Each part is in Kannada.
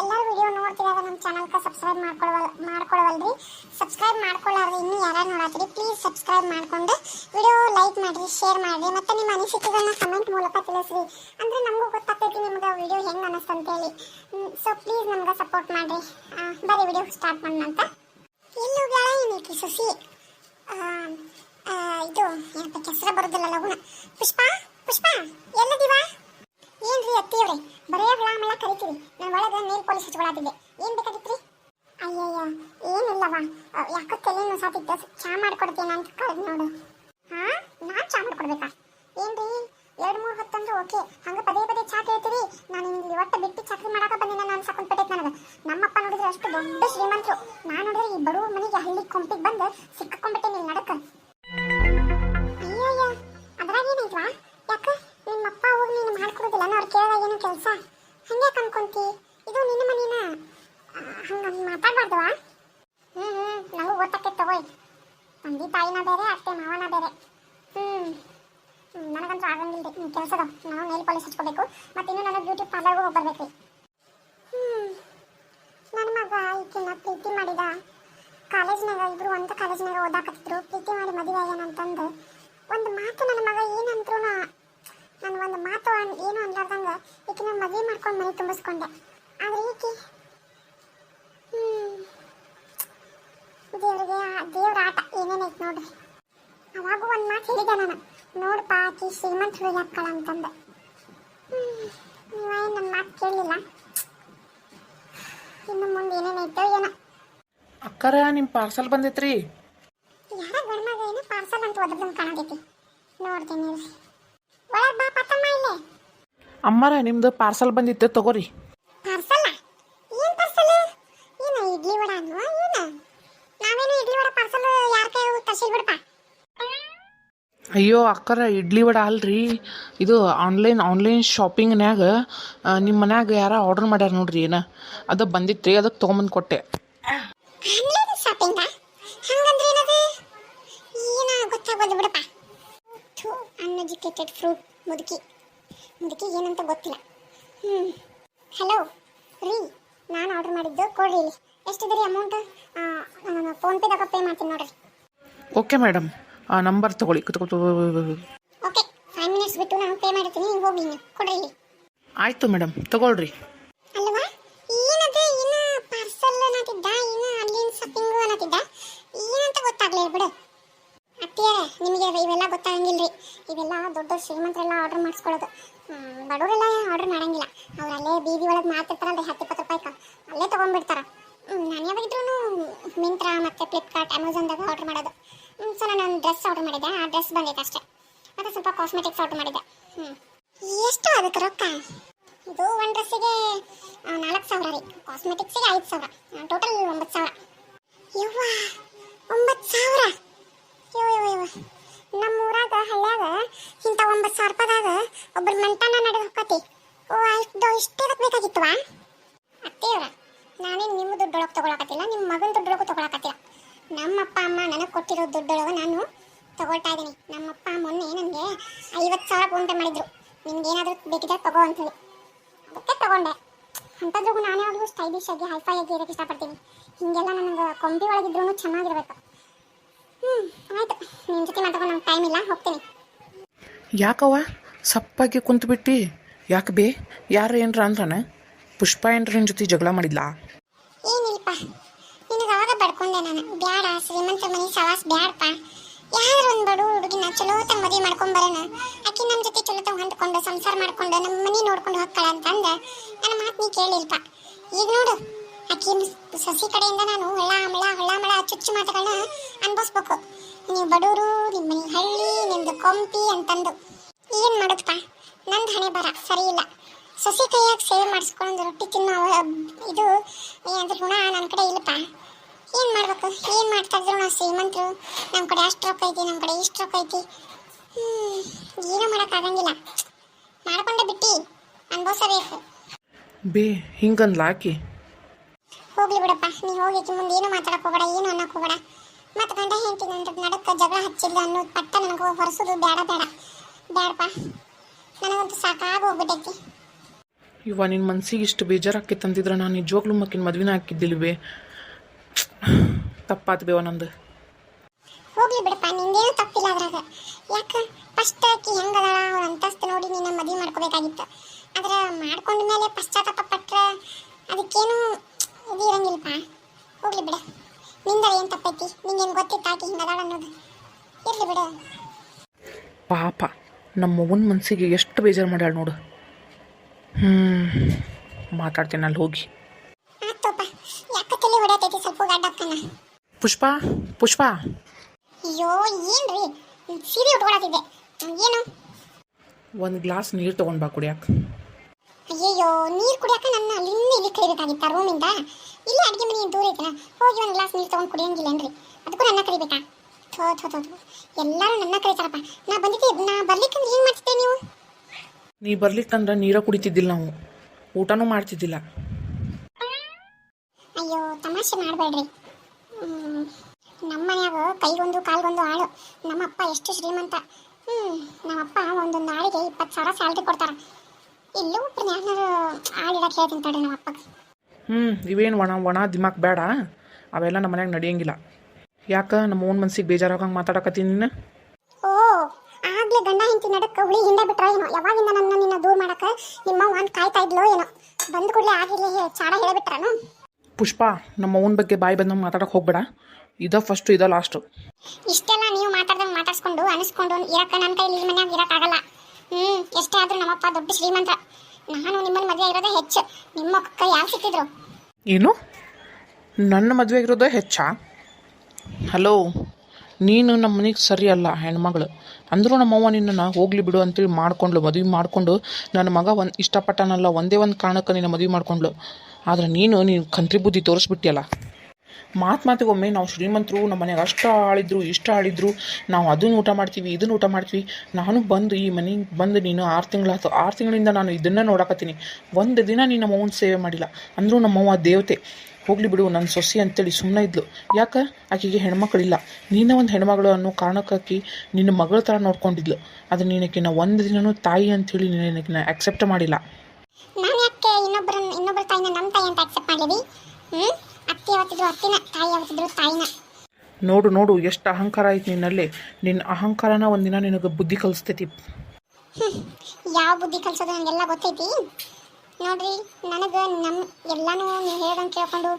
ಎಲ್ಲರೂ ವಿಡಿಯೋ ನೋಡ್ತಿದಾಗ ನಮ್ಮ ಚಾನಲ್ಗೆ ಸಬ್ಸ್ಕ್ರೈಬ್ ಮಾಡ್ಕೊಳ್ವಲ್ ರೀ ಸಬ್ಸ್ಕ್ರೈಬ್ ಮಾಡ್ಕೊಳ್ಳಾರ್ರಿ ಇನ್ನೂ ಯಾರು ನೋಡತ್ತೀರಿ ಪ್ಲೀಸ್ ಸಬ್ಸ್ಕ್ರೈಬ್ ಮಾಡ್ಕೊಂಡು ವಿಡಿಯೋ ಲೈಕ್ ಮಾಡಿರಿ ಶೇರ್ ಮಾಡಿರಿ, ಮತ್ತು ನಿಮ್ಮ ಅನಿಸಿಕೆಗಳನ್ನ ಕಮೆಂಟ್ ಮೂಲಕ ತಿಳಿಸ್ರಿ. ಅಂದರೆ ನಮಗೂ ಗೊತ್ತಾಗ್ತೈತಿ ನಿಮ್ಗೆ ವಿಡಿಯೋ ಹೆಂಗೆ ಅನ್ನಿಸ್ತಂತೇಳಿ ಸೊ ಪ್ಲೀಸ್ ನಮ್ಗೆ ಸಪೋರ್ಟ್ ಮಾಡಿರಿ. ಬರೀ ವಿಡಿಯೋ ಸ್ಟಾರ್ಟ್ ಮಾಡೋಣ ಇಲ್ಲೂ ಬೇಡ ಏನೈತಿ ಸುಸಿ. ಇದು ಏನಪ್ಪ ಕೆಸರ ಬರೋದಿಲ್ಲ ಲಗುಣ ಪುಷ್ಪ ಪುಷ್ಪ, ಎಲ್ಲದಿವಾ? ಅತ್ತಿಯವ್ರೆ ಬರೇ ಹುಳ ಮಳ ಕರಿತೀರಿ ನಾನು ಒಳಗೆ ನೀರು ಪೊಲೀಸ್ ಹಚ್ಕೊಳತಿದ್ದೆ ಏನ್ ಬೇಕಾಗಿತ್ರಿ? ಅಯ್ಯಯ್ಯ ಏನಿಲ್ಲವ ಯಾಕೋ ತಲೆ ಸಾತಿತ್ತು ಚಾ ಮಾಡ್ಕೊಡ್ತೀನಿ ಅಂತ ಕರೆದ್ ನೋಡು. ಹಾ? ನಾನ್ ಚಾ ಮಾಡ್ಕೊಡ್ಬೇಕಾ? ಏನ್ರಿ? ಎರಡ್ ಮೂರ್ ಹೊತ್ತಂದ್ರೆ ಓಕೆ. ಹಂಗ ಪದೇ ಪದೇ ಚಾ ಕೇಳ್ತೀರಿ? ನಾನು ಇಲ್ಲಿ ಒಟ್ಟ ಬಿಟ್ಟು ಚಾಕ್ರಿ ಮಾಡಾಕ ಬಂದಿನ ನಾನು ಪಟ್ಟೆ ನನಗೆ. ನಮ್ಮಪ್ಪ ನೋಡಿದ್ರೆ ಅಷ್ಟು ದೊಡ್ಡ ಶ್ರೀಮಂತರು. ನಾನು ನೋಡಿದ್ರೆ ಈ ಬಡವ ಮನೆಗೆ ಹಳ್ಳಿ ಕೊಂಪಿಗೆ ಬಂದು ಸಿಕ್ಕಾಕೊಂಡ್ಬಿಟ್ಟೆ ನೀನು ನಡಕ. ಆಗಂಗಿಲ್ಲ ರೀ ಕೆಲಸದ? ನಾನು ನೈಲ್ ಪಾಲಿಶ್ ಹಚ್ಕೋಬೇಕು ಮತ್ತು ಇನ್ನು ನಾನು ಬ್ಯೂಟಿ ಪಾರ್ಲರ್ಗೂ ಹೋಗಿ ನನ್ನ ಮಗ ಈಕಿನ ಪ್ರೀತಿ ಮಾಡಿದ. ಕಾಲೇಜ್ನಾಗ ಇಬ್ರು ಒಂದು ಕಾಲೇಜ್ನಾಗ ಓದಾಕತ್ತಿದ್ರು. ಪ್ರೀತಿ ಮಾಡಿ ಮದುವೆ ಆಗ್ಯಾನ ಅಂತಂದು. ಒಂದು ಮಾತು ನನ್ನ ಮಗ ಏನಂತ್ರು ನಾನು ಒಂದು ಮಾತು ಏನು ಅನ್ಲಾರ್ದಂಗ ಈಕಿನ ಮದುವೆ ಮಾಡ್ಕೊಂಡು ಮನೆ ತುಂಬಿಸ್ಕೊಂಡೆ. ಆದ್ರೆ ಈಕಿ ದೇವ್ರಿಗೆ ದೇವ್ರ ಆಟ ಏನೇನೈತೆ ನೋಡ್ರಿ. ಅವಾಗೂ ಒಂದು ಮಾತು ಹೇಳಿದೆ ನಾನು. ನೋಡಪ್ಪ ಆಕಿ ಹುಡುಗಿ ಯಾಕಳ ಅಂತಂದೆ. ನೀವೇ ನೀವೇನು ನನ್ನ ಮಾತು ಕೇಳಲಿಲ್ಲ ಇನ್ನು ಮುಂದೆ ಏನೇನೈತೋ ಏನೋ. ಅಕ್ಕರ ನಿಮ್ಮ ಪಾರ್ಸಲ್ ಬಂದೈತ್ರಿ? ಯಾರ ಗಂಡ್ಮಗ ಏನು ಪಾರ್ಸಲ್ ಅಂತ ಓದೋದನ್ನ ಕಾಣತೈತಿ ನೋಡ್ತೀನಿ. ಒಳಗ್ ಬಾ ಪತ್ತಮ್ಮ ಇಲ್ಲೇ. ಅಮ್ಮರ ನಿಮ್ದು ಪಾರ್ಸಲ್ ಬಂದಿತ್ತು ತಗೋರಿ ಪಾರ್ಸಲ್ಲ ಏನ್ ಪಾರ್ಸಲ್ ಏನ ಇಡ್ಲಿ ವಡ ಅನ್ವಾ ಏನ ನಾವೇನು ಇಡ್ಲಿ ವಡ ಪಾರ್ಸಲ್ ಯಾರ ಕೈ ತರ್ಸಿಲ್ ಬಿಡಪ್ಪ ಅಯ್ಯೋ ಅಕ್ಕರ ಇಡ್ಲಿ ವಡ ಅಲ್ರಿ. ಇದು ಆನ್ಲೈನ್ ಆನ್ಲೈನ್ ಶಾಪಿಂಗ್ನ್ಯಾಗ ನಿಮ್ಮ ಮನ್ಯಾಗ ಯಾರ ಆರ್ಡರ್ ಮಾಡ್ಯಾರ ನೋಡ್ರಿ ಏನ? ಅದು ರೀ ಅದಕ್ಕೆ ತೊಗೊಂಬಂದು ಕೊಟ್ಟೆ. ಅನ್ಎಜುಕೇಟೆಡ್ ಫ್ರೂಟ್ ಮುದುಕಿ. ಮುದುಕಿ ಏನಂತ ಗೊತ್ತಿಲ್ಲ. ಹ್ಮ್. ಹಲೋ ರೀ ನಾನು ಆರ್ಡರ್ ಮಾಡಿದ್ದು ಕೊಡ್ರಿ ಇಲ್ಲಿ. ಎಷ್ಟಿದೆ ರೀ ಅಮೌಂಟ್ ನಾನು ಫೋನ್ ಪೇದಾಗ ಪೇ ಮಾಡ್ತೀನಿ ನೋಡ್ರಿ. ಓಕೆ ಮೇಡಮ್ ಆ ನಂಬರ್ ತಗೊಳ್ಳಿ. ಕುತ್ಕೊ- ಓಕೆ ಫೈವ್ ಮಿನಿಟ್ಸ್ ಬಿಟ್ಟು ನಾನು ಪೇ ಮಾಡ್ತೀನಿ. ನೀವು ಹೋಗಿ ಇನ್ನು ಕೊಡ್ರಿ. ಇಲ್ಲಿ ಆಯ್ತು ಮೇಡಮ್ ತಗೊಳ್ರಿ. ಅಲ್ವಾ? ಏನದು? ಇನ್ನ ಪಾರ್ಸಲ್ ಅನ್ನತ್ತಿದ್ದ ಇನ್ನ ಆನ್ಲೈನ್ ಶಾಪಿಂಗ್ ಅನ್ನತ್ತಿದ್ದ ಏನಂತ ಗೊತ್ತಾಗ್ಲಿಲ್ಲ ಬಿಡು. ಅತ್ತಿಯರ ನಿಮಗೆ ಇವೆಲ್ಲ ಗೊತ್ತಾಗಂಗಿಲ್ರಿ. ಇವೆಲ್ಲ ದೊಡ್ಡ ಶ್ರೀಮಂತರೆಲ್ಲ ಆರ್ಡರ್ ಮಾಡಿಸ್ಕೊಳ್ಳೋದು. ಬಡವರೆಲ್ಲ ಆರ್ಡರ್ ಮಾಡಂಗಿಲ್ಲ. ಅವ್ರು ಅಲ್ಲೇ ಬೀದಿ ಒಳಗೆ ಮಾರ್ತಿರ್ತಾರಲ್ರಿ ಹತ್ತು ಇಪ್ಪತ್ತು ರೂಪಾಯಿಕ ಅಲ್ಲೇ ತೊಗೊಂಡ್ಬಿಡ್ತಾರ. ನಾನು ಯಾವಾಗಿದ್ರೂ ಮಿಂತ್ರಾ ಮತ್ತು ಫ್ಲಿಪ್ಕಾರ್ಟ್ ಅಮೆಝಾನ್ದಾಗ ಆರ್ಡರ್ ಮಾಡೋದು. ಸೊ ನಾನು ಒಂದು ಡ್ರೆಸ್ ಆರ್ಡರ್ ಮಾಡಿದ್ದೆ. ಆ ಡ್ರೆಸ್ ಬಂದಿತ್ತು ಅಷ್ಟೇ. ಮತ್ತೆ ಸ್ವಲ್ಪ ಕಾಸ್ಮೆಟಿಕ್ಸ್ ಆರ್ಡರ್ ಮಾಡಿದ್ದೆ. ಹ್ಞೂ ಎಷ್ಟು ಅದಕ್ಕೆ ರೊಕ್ಕ? ಇದು ಒಂದು ಡ್ರೆಸ್ಸಿಗೆ ನಾಲ್ಕು ಸಾವಿರ ರೀ. ಕಾಸ್ಮೆಟಿಕ್ಸಿಗೆ ಐದು ಸಾವಿರ. ಟೋಟಲ್ ಒಂಬತ್ತು ಸಾವಿರ. ಯವ್ವ, ಒಂಬತ್ತು ಸಾವಿರ? ಯೋ ಯೋ ನಮ್ಮ ಊರಾಗ ಹಳ್ಳ್ಯಾಗ ಇಂಥ ಒಂಬತ್ತು ಸಾವಿರ ರೂಪಾಯಿದಾಗ ಒಬ್ಬರು ಮಂಟನ ನಡೆದು ಹೋಗತಿ ಓ ಇಷ್ಟು ಇಷ್ಟೇ ಬೇಕಾಗಿತ್ತು ಅತ್ತೇವ್ರ ನಾನೇನು ನಿಮ್ಮ ದುಡ್ಡೊಳಗೆ ತೊಗೊಳಕತ್ತಿಲ್ಲ ನಿಮ್ಮ ಮಗನ ದುಡ್ಡೊಳಗೂ ತೊಗೊಳಕತ್ತಿಲ್ಲ. ನಮ್ಮ ಅಪ್ಪ ಅಮ್ಮ ನನಗೆ ಕೊಟ್ಟಿರೋ ದುಡ್ಡೊಳಗೆ ನಾನು ತಗೊಳ್ತಾ ಇದ್ದೀನಿ. ನಮ್ಮಪ್ಪ ಮೊನ್ನೆ ನನಗೆ ಐವತ್ತು ಸಾವಿರ ಫೋನ್ ಪೇ ಮಾಡಿದ್ರು. ನಿಮ್ಗೆ ಏನಾದರೂ ಬೇಕಿದ್ರೆ ತಗೋ ಅಂತೇಳಿ ಅದಕ್ಕೆ ತಗೊಂಡೆ. ಅಂಥದ್ರಿಗೂ ನಾನು ಯಾವಾಗಲೂ ಸ್ಟೈಲಿಶ್ ಆಗಿ ಹೈಫೈ ಆಗಿ ಇರೋಕ್ಕೆ ಇಷ್ಟಪಡ್ತೀನಿ. ಹೀಗೆಲ್ಲ ನನಗೆ ಕೊಂಬಿ ಒಳಗಿದ್ರೂ ಚೆನ್ನಾಗಿರ್ಬೇಕು. ಹ್ಞೂ ಆಯಿತು. ನಿಮ್ಮ ಜೊತೆ ಮಾತಾಡೋ ನಂಗೆ ಟೈಮ್ ಇಲ್ಲ ಹೋಗ್ತೀನಿ. ಯಾಕವ್ವ? ಸಪ್ಪಾಗಿ ಕುಂತ್ಬಿಟ್ಟು. ಯಾಕೆ ಬೇ? ಯಾರು ಏನರ ಅಂದ್ರನ? ಪುಷ್ಪ ಏನ್ರ ನಿನ್ನ ಜೊತೆ ಜಗಳ ಮಾಡಿದ್ಲಾ? ಏನಿಲ್ಲಪ್ಪ. ಅವಾಗ ನಾನು. ಬ್ಯಾಡ, ಶ್ರೀಮಂತ ಮನಿ ಸವಾಸ್ ಬ್ಯಾಡಪ್ಪ. ಯಾರು ಒಂದು ಬಡು ಹುಡುಗಿನ ಚಲೋ ತಮ್ಮ ಮದುವೆ ಮಾಡ್ಕೊಂಡ್ ಬರೋಣ. ಆಕಿ ನಮ್ಮ ಜೊತೆ ಚಲೋ ತಮ್ಮ ಹೊಂದ್ಕೊಂಡು, ಸಂಸಾರ ಮಾಡ್ಕೊಂಡು ನಮ್ಮ ಮನೆ ನೋಡ್ಕೊಂಡು ಹೋಗ್ತಾಳೆ ಅಂತಂದ ನನ್ನ ಮಾತು ನೀ ಕೇಳಿಲ್ಪ. ಈಗ ನೋಡು, ಆಕಿ ಸಸಿ ಕಡೆಯಿಂದ ನಾನು ಹೊಳ್ಳ ಮಳ ಹೊಳ್ಳ ಮಳ ಚುಚ್ಚು ಮಾತುಗಳನ್ನ ಅನ್ಭವಿಸ್ಬೇಕು. ನೀವು ಬಡವರು ನಿಮ್ಮ ಮನೆ ಹಳ್ಳಿ, ನಿಮ್ದು ಕೊಂಪಿ ಅಂತಂದು. ಏನು ಮಾಡೋದಪ್ಪ ನಂದು ಹಣೆ ಬರ ಸರಿ ಇಲ್ಲ. ಸಸಿ ಕೈಯಾಗ ಸೇವೆ ಮಾಡಿಸ್ಕೊಂಡು ರೊಟ್ಟಿ ತಿನ್ನೋ ಇದು ಏನಂದ್ರೆ ಗುಣ ನನ್ನ ಕಡೆ ಇಲ್ಲಪ್ಪ. ಏನು ಮಾಡ್ಬೇಕು? ಏನ್ ಮಾಡ್ತಾ ಇದ್ರು? ನಾವು ಶ್ರೀಮಂತರು. ನಮ್ಮ ಕಡೆ ಅಷ್ಟು ರೊಕ್ಕ ಐತಿ ನಮ್ಮ ಕಡೆ ಇಷ್ಟು ರೊಕ್ಕ ಐತಿ. ಏನೂ ಮಾಡೋಕ್ಕಾಗಂಗಿಲ್ಲ ಮಾಡ್ಕೊಂಡೆ ಬಿಟ್ಟಿ. ಅನ್ಭವಿಸಬೇಕು. ಬೇ ಹಿಂಗಂದ್ಲ ಲಾಕಿ ಹೋಗ್ಲಿ ಬಿಡಪ್ಪ. ನೀ ಹೋಗಿ ಮುಂದೆ ಏನು ಮಾತಾಡಕ ಹೋಗಬೇಡ ಏನು ಅನ್ನಕ್ ಹೋಗಬೇಡ. ಮತ್ತೆ ಗಂಡ ಹೆಂಡತಿ ನನ್ನ ನಡಕ ಜಗಳ ಹಚ್ಚಿಲ್ಲ ಅನ್ನೋ ಪಟ್ಟ ನನಗೆ ಹೊರಸೋದು ಬೇಡ ಬೇಡ ಬೇಡಪ್ಪ ನನಗಂತೂ ಸಾಕಾಗಿ ಹೋಗ್ಬಿಟ್ಟೈತಿ ಇವ ನಿನ್ನ ಮನ್ಸಿಗೆ ಇಷ್ಟು ಬೇಜಾರಾಕೈತೆ ತಂದಿದ್ರ ನಾನು ನಿಜವಾಗ್ಲೂ ಮಕ್ಕಿನ ಮದ್ವಿನ ಹಾಕಿದ್ದಿಲ್ವೇ? ತಪ್ಪಾತ್ ಬಿ ನಂದು. ಹೋಗ್ಲಿ ಬಿಡಪ್ಪ ನಿಂದೇನು ತಪ್ಪಿಲ್ಲ ಅದ್ರಾಗ. ಯಾಕ? ಫಸ್ಟ್ ಆಕಿ ಹೆಂಗದಾಳ ಅವ್ರ ಅಂತಸ್ತು ನೋಡಿ ನಿನ್ನ ಮದುವೆ ಮಾಡ್ಕೋಬೇಕಾಗಿತ್ತು. ಆದ್ರೆ ಮಾಡ್ಕೊಂಡ ಮೇಲೆ ಪಶ್ಚಾತ್ತಾಪ ಪಟ್ರೆ ಅದಕ್ಕೇನು ಇದು ಇರಂಗಿಲ್ಲಪ್ಪ. ಹೋಗ್ಲಿ ಬಿಡ. ನಿಂದ ಏನು ತಪ್ಪೈತಿ? ನಿಂಗೇನು ಗೊತ್ತಿತ್ತು ಆಕಿ ಹಿಂಗದಾಳ ಅನ್ನೋದು? ಇರ್ಲಿ ಬಿಡು. ಪಾಪ ನಮ್ಮ ಮಗನ ಮನಸ್ಸಿಗೆ ಎಷ್ಟು ಬೇಜಾರು ಮಾಡ್ಯಾಳ ನೋಡು. ಹ್ಞೂ ಮಾತಾಡ್ತೀನಿ ಅಲ್ಲಿ ಹೋಗಿ ಆತೋಪ ಯಾಕ ತಲೆ ಹೊಡೆಯತೈತಿ ಸ್ವಲ್ಪ ಪುಷ್ಪ ಪುಷ್ಪ. ಅಯ್ಯೋ ಏನ್ರಿ? ಸೀರೆ ಉಟ್ಕೊಳತಿದ್ದೆ ಏನು? ಒಂದು ಗ್ಲಾಸ್ ನೀರು ತಗೊಂಡ್ ಬಾ ಕುಡಿಯಾಕ. ಅಯ್ಯಯ್ಯೋ ನೀರು ಕುಡಿಯಾಕ ನನ್ನ ಅಲ್ಲಿಂದ ಇಲ್ಲಿ ಕರಿಬೇಕಾಗಿತ್ತ ರೂಮಿಂದ? ಇಲ್ಲಿ ಅಡುಗೆ ಮನೆ ದೂರ ಐತಲ್ಲ ಹೋಗಿ ಒಂದು ಗ್ಲಾಸ್ ನೀರು ತಗೊಂಡು ಕುಡಿಯಂಗಿಲ್ಲೇನ್ರಿ ಅದಕ್ಕೂ ನನ್ನ ಕರಿಬೇಕಾ ಥೋ ಥೋ ಥೋ ಥೋ. ಎಲ್ಲರೂ ನನ್ನ ಕರಿತಾರಪ್ಪ ನಾ ಬಂದಿದ್ದೆ ನಾ ಬರ್ಲಿಕ್ಕಂದ್ರೆ ಏನು ಮಾಡ್ತಿದ್ದೆ ನೀವು? ನೀ ಬರ್ಲಿಕ್ಕಂದ್ರೆ ನೀರ ಕುಡಿತಿದ್ದಿಲ್ಲ ನಾವು. ಊಟನೂ ಮಾಡ್ತಿದ್ದಿಲ್ಲ. ಅಯ್ಯೋ ತಮಾಷೆ ಮಾಡಬೇಡ್ರಿ. ನಮ್ಮ ಮನ್ಯಾಗ ಕೈಗೊಂದು ಕಾಲ್ಗೊಂದು ಆಳು. ನಮ್ಮಪ್ಪ ಎಷ್ಟು ಶ್ರೀಮಂತ. ಹ್ಞೂ ನಮ್ಮಪ್ಪ ಒಂದೊಂದು ಆಳಿಗೆ ಇಪ್ಪತ್ತು ಸಾವಿರ ಸ್ಯಾಲ್ರಿ ಕೊಡ್ತಾರ. ಇಲ್ಲೂ ಒಬ್ರು ಯಾರು ಆಳಿಡಕ್ಕೆ ಹೇಳ್ತೀನಿ ತಡ್ರಿ ನಮ್ಮ ಅಪ್ಪಗೆ ಹ್ಞೂ ಇವೇನು ಒಣ ಒಣ ದಿಮಾಕ್ ಬೇಡ. ಅವೆಲ್ಲ ನಮ್ಮ ಮನ್ಯಾಗ ನಡೆಯಂಗಿಲ್ಲ. ಯಾಕೆ ನಮ್ಮ ಓನ್ ಮನ್ಸಿಗೆ ಬೇಜಾರಾಗಂಗೆ ಮಾತಾಡಕತ್ತೀನಿ ನೀನು? ಓ ಆಗ್ಲೇ ಗಂಡ ಹೆಂಡತಿ ನಡಕ್ಕ ಹುಳಿ ಹಿಂದೆ ಬಿಟ್ರ ಏನೋ? ಯಾವಾಗಿಂದ ನನ್ನ ನಿನ್ನ ದೂರ ಮಾಡಕ ನಿಮ್ಮ ಒಂದು ಕಾಯ್ತಾ ಇದ್ಲೋ ಏನೋ? ಬಂದ ಕೂಡಲೇ ಆಗಿರ್ಲಿ ಚಾರ ಚಾಡ ಹೇಳಿಬಿಟ್ರನು? ಪುಷ್ಪ ನಮ್ಮ ಓನ್ ಬಗ್ಗೆ ಬಾಯಿ ಬಂದಂಗೆ ಮಾತಾಡಕ್ಕೆ ಹೋಗ್ಬೇಡ. ಇದ ಫಸ್ಟ್ ಇದ ಲಾಸ್ಟ್ ಇಷ್ಟೆಲ್ಲ ನೀವು ಮಾತಾಡ್ದಂಗೆ ಮಾತಾಡ್ಸ್ಕೊಂಡು ಅನಿಸ್ಕೊಂಡು ಇರಕ್ಕ ನನ್ನ ಕೈಲಿ ಈ ಮನ್ಯಾಗ ಇರಕ್ಕಾಗಲ್ಲ ಹ್ಮ್ ಎಷ್ಟೇ ಆದ್ರೂ ನಮ್ಮಪ್ಪ ದೊಡ್ಡ ಶ್ರೀಮಂತ. ನಾನು ನಿಮ್ಮನ್ನ ಮದುವೆ ಇರೋದ ಹೆಚ್ಚು. ನಿಮ್ಮ ಕೈ ಯಾರು ಸಿಕ್ಕಿದ್ರು? ಏನು? ನನ್ನ ಮದುವೆ ಇರೋದ ಹೆಚ್ಚಾ. ಹಲೋ ನೀನು ನಮ್ಮ ಮನೆಗೆ ಸರಿ ಅಲ್ಲ ಹೆಣ್ಮಗಳು. ಅಂದರೂ ನಮ್ಮವ್ವ ನಿನ್ನನ್ನು ಹೋಗ್ಲಿ ಬಿಡು ಅಂತೇಳಿ ಮಾಡ್ಕೊಂಡ್ಲು ಮದುವೆ ಮಾಡಿಕೊಂಡು. ನನ್ನ ಮಗ ಒಂದು ಇಷ್ಟಪಟ್ಟನಲ್ಲ ಒಂದೇ ಒಂದು ಕಾರಣಕ್ಕೆ ನಿನ್ನ ಮದುವೆ ಮಾಡ್ಕೊಂಡ್ಲು ಆದರೆ ನೀನು ನೀನು ಕಂತ್ರಿ ಬುದ್ಧಿ ತೋರಿಸ್ಬಿಟ್ಟಿಯಲ್ಲ. ಮಾತು ಮಾತಿಗೊಮ್ಮೆ ನಾವು ಶ್ರೀಮಂತರು, ನಮ್ಮ ಮನೆಗೆ ಅಷ್ಟು ಆಳಿದ್ರು, ಇಷ್ಟು ಆಳಿದ್ರು, ನಾವು ಅದನ್ನು ಊಟ ಮಾಡ್ತೀವಿ ಇದನ್ನು ಊಟ ಮಾಡ್ತೀವಿ. ನಾನು ಬಂದು ಈ ಮನೆಗೆ ಬಂದು ನೀನು ಆರು ತಿಂಗಳಾಯ್ತು ಆರು ತಿಂಗಳಿಂದ ನಾನು ಇದನ್ನು ನೋಡಕತ್ತೀನಿ. ಒಂದು ದಿನ ನೀನು ನಮ್ಮವ್ವನ ಸೇವೆ ಮಾಡಿಲ್ಲ. ಅಂದರೂ ನಮ್ಮವ್ವ ದೇವತೆ. ಹೋಗ್ಲಿ ಬಿಡು ನನ್ನ ಸೊಸೆ ಅಂತೇಳಿ ಸುಮ್ಮನೆ ಇದ್ಲು. ಯಾಕೆ? ಆಕೆಗೆ ಹೆಣ್ಮಕ್ಳಿಲ್ಲ. ನೀನೇ ಒಂದು ಹೆಣ್ಮಗಳು ಅನ್ನೋ ಕಾರಣಕ್ಕಾಕಿ ನಿನ್ನ ಮಗಳ ಥರ ನೋಡ್ಕೊಂಡಿದ್ಲು. ಅದು ನಿನಕ್ಕಿನ್ನ ಒಂದು ದಿನನೂ ತಾಯಿ ಅಂಥೇಳಿ ನಿನ್ನ ಅಕ್ಸೆಪ್ಟ್ ಮಾಡಿಲ್ಲ. ಇನ್ನೊಬ್ಬರ ಇನ್ನೊಬ್ಬರ ತಾಯಿನ ನಮ್ಮ ತಾಯಿ ಅಂತ ಅಕ್ಸೆಪ್ಟ್ ಮಾಡಿದ್ವಿ ಹ್ಮ್? ಅತ್ತೆ ಯಾವತ್ತಿದ್ರು ಅತ್ತಿನ ತಾಯಿ ಯಾವತ್ತಿದ್ರು ತಾಯಿನ. ನೋಡು ನೋಡು ಎಷ್ಟು ಅಹಂಕಾರ ಐತೆ ನಿನ್ನಲ್ಲಿ. ನಿನ್ನ ಅಹಂಕಾರನ ಒಂದಿನ ನಿನಗೆ ಬುದ್ಧಿ ಕಲಿಸ್ತೈತಿ. ಯಾವ ಬುದ್ಧಿ ಕಲಿಸೋದು ನನಗೆಲ್ಲ ಗೊತ್ತೈತಿ. ನೋಡ್ರಿ ನನಗೆ ನಮ್ಮ ಎಲ್ಲಾನು ನೀವು ಹೇಳ್ದಂಗೆ ಕೇಳ್ಕೊಂಡು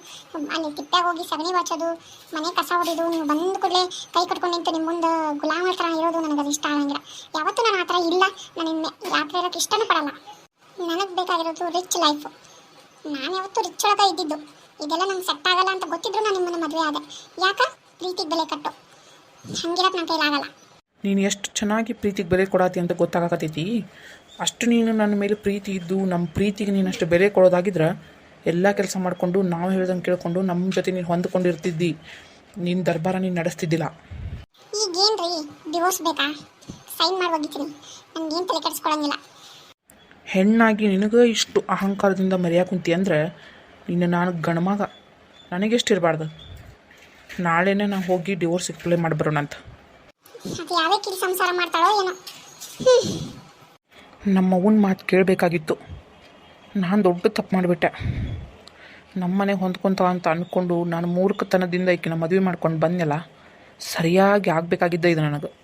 ಅಲ್ಲಿ ತಿಪ್ಪ್ಯಾಗ ಹೋಗಿ ಸಗಣಿ ಬಾಚೋದು ಮನೆ ಕಸ ಹೊಡೆದು ನೀವು ಬಂದ ಕೂಡಲೇ ಕೈ ಕಟ್ಕೊಂಡು ನಿಂತು ನಿಮ್ಮ ಮುಂದೆ ಗುಲಾಮರ ಥರ ಇರೋದು ನನಗೆ ಅದು ಇಷ್ಟ ಆಗಂಗಿಲ್ಲ. ಯಾವತ್ತೂ ನಾನು ಆ ಥರ ಇಲ್ಲ. ನಾನು ಯಾತ್ರೆ ಇರೋಕ್ಕೆ ಇಷ್ಟನೂ ಪಡಲ್ಲ. ನನಗೆ ಬೇಕಾಗಿರೋದು ರಿಚ್ ಲೈಫು ನಾನು ಯಾವತ್ತೂ ರಿಚ್ ಒಳಗೆ ಇದ್ದಿದ್ದು. ಇದೆಲ್ಲ ನಂಗೆ ಸೆಟ್ ಆಗಲ್ಲ ಅಂತ ಗೊತ್ತಿದ್ರು ನಾನು ನಿಮ್ಮನ್ನು ಮದುವೆ ಆದೆ. ಯಾಕ? ಪ್ರೀತಿಗೆ ಬೆಲೆ ಕಟ್ಟು. ಹಂಗಿರಕ್ಕೆ ನನ್ನ ಕೈಲಾಗಲ್ಲ. ನೀನು ಎಷ್ಟು ಚೆನ್ನಾಗಿ ಪ್ರೀತಿಗೆ ಬೆಲೆ ಕೊಡಾತಿ ಅಂತ ಗೊತ್ತಾಗಕತ್ತೈತಿ. ಅಷ್ಟು ನೀನು ನನ್ನ ಮೇಲೆ ಪ್ರೀತಿ ಇದ್ದು ನಮ್ಮ ಪ್ರೀತಿಗೆ ನೀನು ಅಷ್ಟು ಬೆಲೆ ಕೊಡೋದಾಗಿದ್ರೆ ಎಲ್ಲ ಕೆಲಸ ಮಾಡಿಕೊಂಡು ನಾವು ಹೇಳ್ದಂಗೆ ಕೇಳ್ಕೊಂಡು ನಮ್ಮ ಜೊತೆ ನೀನು ಹೊಂದ್ಕೊಂಡಿರ್ತಿದ್ದಿ. ನಿನ್ನ ದರ್ಬಾರ ನೀನು ನಡೆಸ್ತಿದ್ದಿಲ್ಲ. ಈಗೇನ್ರಿ? ಡಿವೋರ್ಸ್ ಬೇಕಾ? ಸೈನ್ ಮಾಡಿ ಹೋಗಿದ್ದೀನಿ ನನಗೇನು ತಲೆ ಕೆಡಿಸ್ಕೊಳಂಗಿಲ್ಲ. ಹೆಣ್ಣಾಗಿ ನಿನಗೆ ಇಷ್ಟು ಅಹಂಕಾರದಿಂದ ಮರೆಯಾಕುಂತಿ ಅಂದ್ರೆ ನಿನ್ನ ನಾನು ಗಣಮಗ ನನಗೆಷ್ಟು ಇರಬಾರ್ದು. ನಾಳೆನೇ ನಾನು ಹೋಗಿ ಡಿವೋರ್ಸ್ ಅಪ್ಲೈ ಮಾಡಿ ಬರೋಣಂತ ಸಂಸಾರ ಮಾಡ್ತಾಳೋ ಏನೋ. ನಮ್ಮ ಅವ್ವನ ಮಾತು ಕೇಳಬೇಕಾಗಿತ್ತು. ನಾನು ದೊಡ್ಡ ತಪ್ಪು ಮಾಡಿಬಿಟ್ಟೆ. ನಮ್ಮ ಮನೆಗೆ ಹೊಂದ್ಕೊಂತ ಅಂತ ಅಂದ್ಕೊಂಡು ನಾನು ಮೂರ್ಖತನದಿಂದ ಈಕಿನ ಮದುವೆ ಮಾಡ್ಕೊಂಡು ಬಂದೆಲ್ಲ ಸರಿಯಾಗಿ ಆಗಬೇಕಾಗಿದ್ದ ಇದು ನನಗೆ.